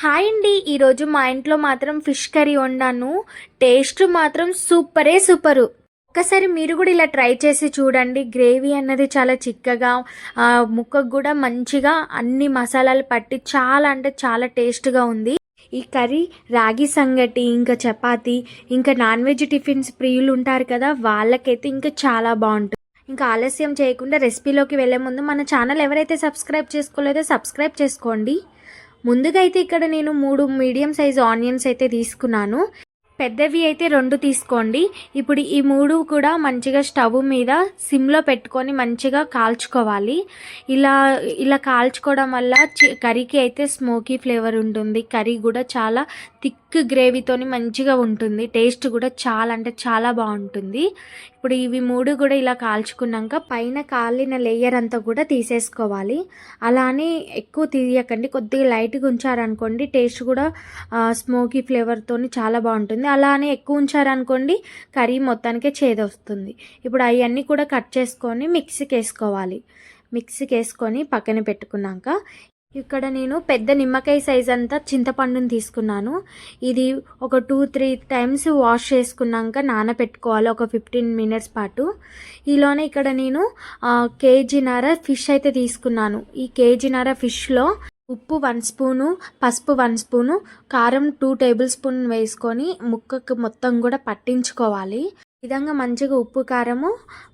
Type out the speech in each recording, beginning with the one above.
Hi అండి. ఈరోజు మా ఇంట్లో మాత్రం ఫిష్ కర్రీ వండాను. టేస్ట్ మాత్రం సూపరే సూపరు. ఒక్కసారి మీరు కూడా ఇలా ట్రై చేసి చూడండి. గ్రేవీ అన్నది చాలా చిక్కగా ముక్కకు కూడా మంచిగా అన్ని మసాలాలు పట్టి చాలా అంటే చాలా టేస్ట్గా ఉంది. ఈ కర్రీ రాగి సంగటి ఇంకా చపాతి ఇంకా నాన్ వెజ్ టిఫిన్స్ ప్రియులు ఉంటారు కదా వాళ్ళకైతే ఇంకా చాలా బాగుంటుంది. ఇంకా ఆలస్యం చేయకుండా రెసిపీలోకి వెళ్ళే ముందు మన ఛానల్ ఎవరైతే సబ్స్క్రైబ్ చేసుకోలేదో సబ్స్క్రైబ్ చేసుకోండి. ముందుగా అయితే ఇక్కడ నేను మూడు మీడియం సైజ్ ఆనియన్స్ అయితే తీసుకున్నాను. పెద్దవి అయితే రెండు తీసుకోండి. ఇప్పుడు ఈ మూడు కూడా మంచిగా స్టవ్ మీద సిమ్లో పెట్టుకొని మంచిగా కాల్చుకోవాలి. ఇలా ఇలా కాల్చుకోవడం వల్ల కర్రీకి అయితే స్మోకీ ఫ్లేవర్ ఉంటుంది. కర్రీ కూడా చాలా థిక్ గ్రేవీతోని మంచిగా ఉంటుంది. టేస్ట్ కూడా చాలా అంటే చాలా బాగుంటుంది. ఇప్పుడు ఇవి మూడు కూడా ఇలా కాల్చుకున్నాక పైన కాలిన లేయర్ అంతా కూడా తీసేసుకోవాలి. అలానే ఎక్కువ తీయకండి. కొద్దిగా లైట్గా ఉంచారనుకోండి టేస్ట్ కూడా స్మోకీ ఫ్లేవర్తోని చాలా బాగుంటుంది. అలానే ఎక్కువ ఉంచారనుకోండి కర్రీ మొత్తానికే చేదొస్తుంది. ఇప్పుడు అవన్నీ కూడా కట్ చేసుకొని మిక్సీకి వేసుకోవాలి మిక్సీకి వేసుకొని పక్కన పెట్టుకున్నాక ఇక్కడ నేను పెద్ద నిమ్మకాయ సైజ్ అంతా చింతపండుని తీసుకున్నాను. ఇది ఒక టూ త్రీ టైమ్స్ వాష్ చేసుకున్నాక నానబెట్టుకోవాలి ఒక ఫిఫ్టీన్ మినిట్స్ పాటు. ఈలోనే ఇక్కడ నేను కేజీ కేజీన్నర ఫిష్ అయితే తీసుకున్నాను. ఈ కేజీన్నర ఫిష్లో ఉప్పు వన్ స్పూను పసుపు వన్ స్పూను కారం టూ టేబుల్ స్పూన్ వేసుకొని ముక్కకు మొత్తం కూడా పట్టించుకోవాలి. విధంగా మంచిగా ఉప్పు కారము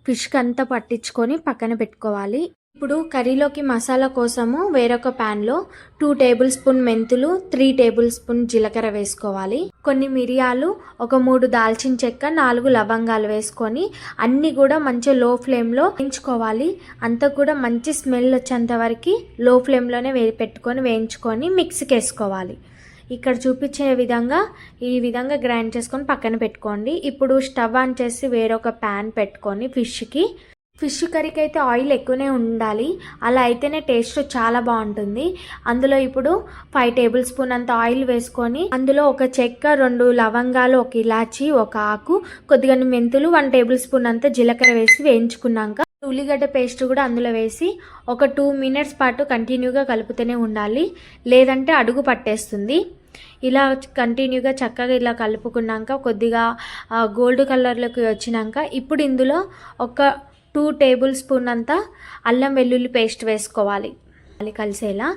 ఫిష్కి అంతా పట్టించుకొని పక్కన పెట్టుకోవాలి. ఇప్పుడు కర్రీలోకి మసాలా కోసము వేరొక ప్యాన్లో టూ టేబుల్ స్పూన్ మెంతులు త్రీ టేబుల్ స్పూన్ జీలకర్ర వేసుకోవాలి. కొన్ని మిరియాలు ఒక మూడు దాల్చిన చెక్క నాలుగు లవంగాలు వేసుకొని అన్నీ కూడా మంచి లో ఫ్లేమ్లో వేయించుకోవాలి. అంతా కూడా మంచి స్మెల్ వచ్చేంత వరకు లో ఫ్లేమ్లోనే వే పెట్టుకొని వేయించుకొని మిక్సీకి వేసుకోవాలి. ఇక్కడ చూపించే విధంగా ఈ విధంగా గ్రైండ్ చేసుకొని పక్కన పెట్టుకోండి. ఇప్పుడు స్టవ్ ఆన్ చేసి వేరొక ప్యాన్ పెట్టుకొని ఫిష్కి ఫిష్ కర్రీకి అయితే ఆయిల్ ఎక్కువనే ఉండాలి. అలా అయితేనే టేస్ట్ చాలా బాగుంటుంది. అందులో ఇప్పుడు ఫైవ్ టేబుల్ స్పూన్ అంత ఆయిల్ వేసుకొని అందులో ఒక చెక్క రెండు లవంగాలు ఒక ఇలాచి ఒక ఆకు కొద్దిగా మెంతులు వన్ టేబుల్ స్పూన్ అంత జీలకర్ర వేసి వేయించుకున్నాక ఉల్లిగడ్డ పేస్ట్ కూడా అందులో వేసి ఒక టూ మినిట్స్ పాటు కంటిన్యూగా కలుపుతూనే ఉండాలి. లేదంటే అడుగు పట్టేస్తుంది. ఇలా కంటిన్యూగా చక్కగా ఇలా కలుపుకున్నాక కొద్దిగా గోల్డ్ కలర్లోకి వచ్చినాక ఇప్పుడు ఇందులో ఒక టూ టేబుల్ స్పూన్ అంతా అల్లం వెల్లుల్లి పేస్ట్ వేసుకోవాలి. అది కలిసేలా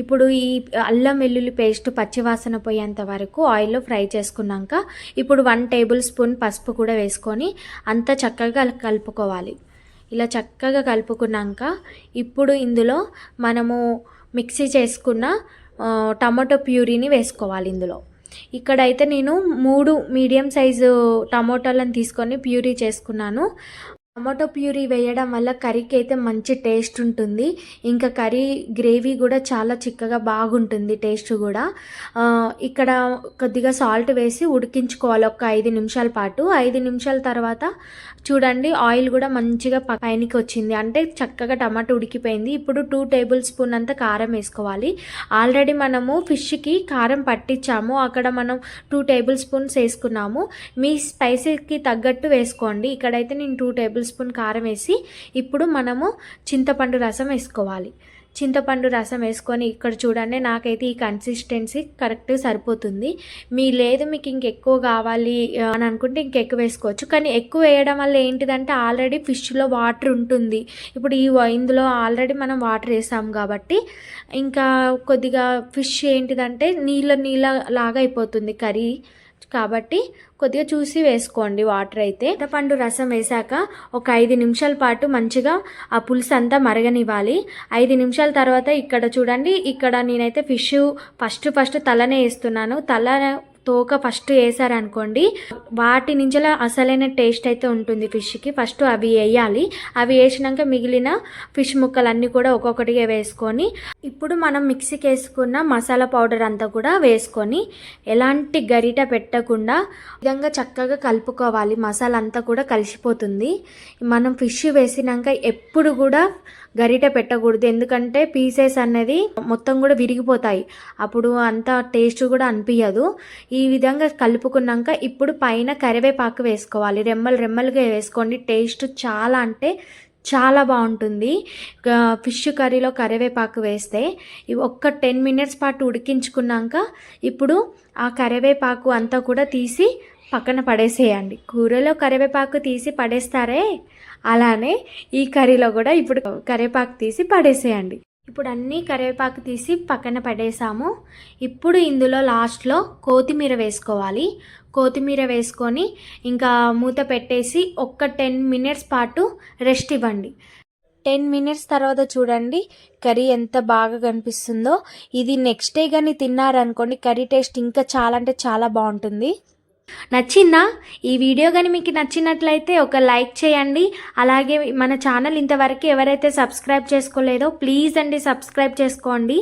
ఇప్పుడు ఈ అల్లం వెల్లుల్లి పేస్ట్ పచ్చివాసన పోయేంత వరకు ఆయిల్లో ఫ్రై చేసుకున్నాక ఇప్పుడు వన్ టేబుల్ స్పూన్ పసుపు కూడా వేసుకొని అంతా చక్కగా కలుపుకోవాలి. ఇలా చక్కగా కలుపుకున్నాక ఇప్పుడు ఇందులో మనము మిక్సీ చేసుకున్న టమాటో ప్యూరీని వేసుకోవాలి ఇందులో. ఇక్కడైతే నేను మూడు మీడియం సైజు టమోటాలను తీసుకొని ప్యూరీ చేసుకున్నాను. టమాటో ప్యూరీ వేయడం వల్ల కర్రీకి అయితే మంచి టేస్ట్ ఉంటుంది. ఇంకా కర్రీ గ్రేవీ కూడా చాలా చిక్కగా బాగుంటుంది టేస్ట్ కూడా. ఇక్కడ కొద్దిగా సాల్ట్ వేసి ఉడికించుకోవాలి. ఒక ఐదు నిమిషాల పాటు. ఐదు నిమిషాల తర్వాత చూడండి ఆయిల్ కూడా మంచిగా పైనకి వచ్చింది. అంటే చక్కగా టమాటో ఉడికిపోయింది. ఇప్పుడు టూ టేబుల్ స్పూన్ అంత కారం వేసుకోవాలి. ఆల్రెడీ మనము ఫిష్కి కారం పట్టించాము. అక్కడ మనం టూ టేబుల్ స్పూన్స్ వేసుకున్నాము. మీ స్పైసీకి తగ్గట్టు వేసుకోండి. ఇక్కడైతే నేను టూ టేబుల్ స్పూన్ కారం వేసి ఇప్పుడు మనము చింతపండు రసం వేసుకోవాలి. చింతపండు రసం వేసుకొని ఇక్కడ చూడండి నాకైతే ఈ కన్సిస్టెన్సీ కరెక్ట్ సరిపోతుంది. మీ లేదు మీకు ఇంకెక్కువ కావాలి అని అనుకుంటే ఇంకెక్కువ వేసుకోవచ్చు. కానీ ఎక్కువ వేయడం వల్ల ఏంటిదంటే ఆల్రెడీ ఫిష్లో వాటర్ ఉంటుంది. ఇప్పుడు ఈ వ- ఇందులో ఆల్రెడీ మనం వాటర్ వేసాం కాబట్టి ఇంకా కొద్దిగా ఫిష్ ఏంటిదంటే నీళ్ళ నీళ్ళ లాగా అయిపోతుంది కర్రీ. కాబట్టి కొద్దిగా చూసి వేసుకోండి వాటర్ అయితే. చింతపండు రసం వేసాక ఒక ఐదు నిమిషాల పాటు మంచిగా ఆ పులుసు అంతా మరగనివ్వాలి. ఐదు నిమిషాల తర్వాత ఇక్కడ చూడండి ఇక్కడ నేనైతే ఫిష్ ఫస్ట్ ఫస్ట్ తలనే వేస్తున్నాను. తల తోక ఫస్ట్ వేసారనుకోండి వాటి నుంచి అసలైన టేస్ట్ అయితే ఉంటుంది ఫిష్కి. ఫస్ట్ అవి వేయాలి. అవి వేసినాక మిగిలిన ఫిష్ ముక్కలన్నీ కూడా ఒక్కొక్కటిగా వేసుకొని ఇప్పుడు మనం మిక్సీకి వేసుకున్న మసాలా పౌడర్ అంతా కూడా వేసుకొని ఎలాంటి గరిట పెట్టకుండా విధంగా చక్కగా కలుపుకోవాలి. మసాలా అంతా కూడా కలిసిపోతుంది. మనం ఫిష్ వేసినాక ఎప్పుడు కూడా గరిట పెట్టకూడదు. ఎందుకంటే పీసెస్ అనేది మొత్తం కూడా విరిగిపోతాయి. అప్పుడు అంత టేస్ట్ కూడా అనిపించదు ఈ ఈ విధంగా కలుపుకున్నాక ఇప్పుడు పైన కరివేపాకు వేసుకోవాలి. రెమ్మలు రెమ్మలుగా వేసుకోండి. టేస్ట్ చాలా అంటే చాలా బాగుంటుంది. ఫిష్ కర్రీలో కరివేపాకు వేస్తే ఒక్క టెన్ మినిట్స్ పాటు ఉడికించుకున్నాక ఇప్పుడు ఆ కరివేపాకు అంతా కూడా తీసి పక్కన పడేసేయండి. కూరలో కరివేపాకు తీసి పడేస్తారే? అలానే ఈ కర్రీలో కూడా ఇప్పుడు కరివేపాకు తీసి పడేసేయండి. ఇప్పుడు అన్నీ కరివేపాకు తీసి పక్కన పడేసాము. ఇప్పుడు ఇందులో లాస్ట్లో కొత్తిమీర వేసుకోవాలి. కొత్తిమీర వేసుకొని ఇంకా మూత పెట్టేసి ఒక్క టెన్ మినిట్స్ పాటు రెస్ట్ ఇవ్వండి. టెన్ మినిట్స్ తర్వాత చూడండి కర్రీ ఎంత బాగా కనిపిస్తుందో. ఇది నెక్స్ట్ డే కానీ తిన్నారనుకోండి కర్రీ టేస్ట్ ఇంకా చాలా అంటే చాలా బాగుంటుంది. నచ్చిందా? ఈ వీడియో కానీ మీకు నచ్చినట్లయితే ఒక లైక్ చేయండి. అలాగే మన ఛానల్ ఇంతవరకు ఎవరైతే సబ్స్క్రైబ్ చేసుకోలేదో ప్లీజ్ అండి సబ్స్క్రైబ్ చేసుకోండి.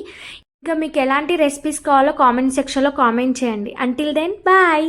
ఇంకా మీకు ఎలాంటి రెసిపీస్ కావాలో కామెంట్ సెక్షన్లో కామెంట్ చేయండి. Until then bye